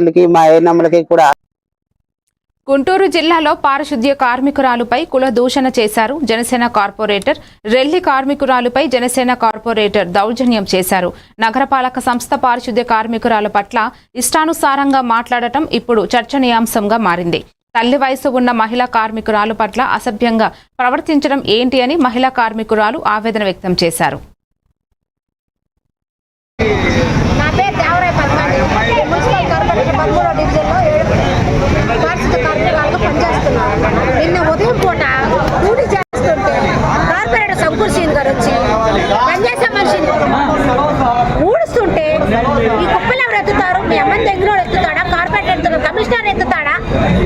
వాళ్ళకి మా ఏనమ్మలకి కూడా గుంటూరు జిల్లాలో పారిశుద్ధ్య కార్మికురాలుపై కుల దూషణ చేశారు జనసేన కార్పొరేటర్. రెల్లి కార్మికురాలుపై జనసేన కార్పొరేటర్ దౌర్జన్యం చేశారు. నగరపాలక సంస్థ పారిశుద్ధ్య కార్మికురాల పట్ల ఇష్టానుసారంగా మాట్లాడటం ఇప్పుడు చర్చనీయాంశంగా మారింది. తల్లి వయసు ఉన్న మహిళా కార్మికురాలు పట్ల అసభ్యంగా ప్రవర్తించడం ఏంటి అని మహిళా కార్మికురాలు ఆవేదన వ్యక్తం చేశారు. మీ అమ్మని దగ్గర ఎత్తుతాడా? కార్పొరేటర్ ఎత్తుతాడు? కమిషనర్ ఎత్తుతాడా?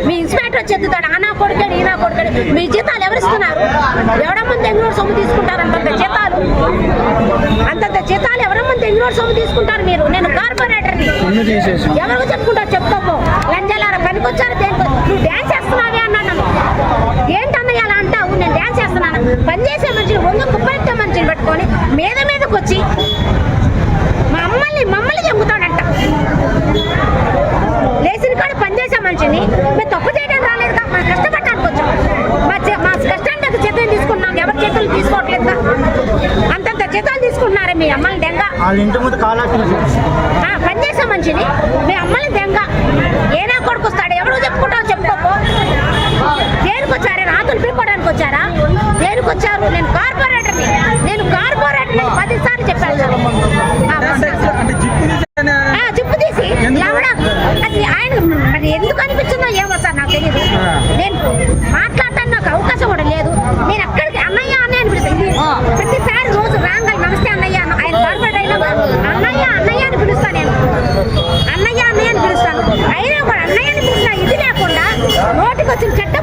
మీ ఇన్స్పెక్టర్ వచ్చి ఎత్తుతాడా? ఆనా కొడుకడి ఈనా కొడుకడి మీ జీతాలు ఎవరు ఇస్తున్నారు ఎవడమ్మ దగ్గర సొమ్ము తీసుకుంటారు అంతంత జీతాలు? అంతంత జీతాలు ఎవరమ్మ దగ్గర సొమ్ము తీసుకుంటారు మీరు? నేను కార్పొరేటర్ని. ఎవరికి చెప్పుకుంటారు? చెప్పుకోపో. లంజలారా పనికొచ్చారు దేనికి నువ్వు డ్యాన్స్ చేస్తున్నావే? మనిషిని మేము తప్పు చేయడం రాలేదు మా కష్టపడటానికి వచ్చాం మా కష్టానికి జీతం తీసుకున్నాం ఎవరి చేతులు తీసుకోవట్లేదు అంతంత జీతాలు తీసుకుంటున్నారే మీ అమ్మల్ని దెంగ. పనిచేసే మనిషిని మీ అమ్మని దెంగ. ఏనా కొడుకు వస్తాడు ఎవరు చెప్పుకుంటావు చెప్పుకోపో. దేనికి వచ్చారా రాతులు ఏమో సార్ నాకు తెలియదు నేను మాట్లాడటానికి నాకు అవకాశం కూడా లేదు. నేను ఎక్కడికి అన్నయ్య అన్నయ్య అని పిలుస్తాను. ప్రతిసారి రోజు రాంగల్ నమస్తే అన్నయ్య అన్న ఆయన కూడా అన్నయ్య అన్నయ్య అని పిలుస్తాను నేను. అన్నయ్య అన్నయ్య అని పిలుస్తాను. అయినా కూడా అన్నయ్య అని పిలిచిన ఇది లేకుండా నోటికి వచ్చిన చెట్ట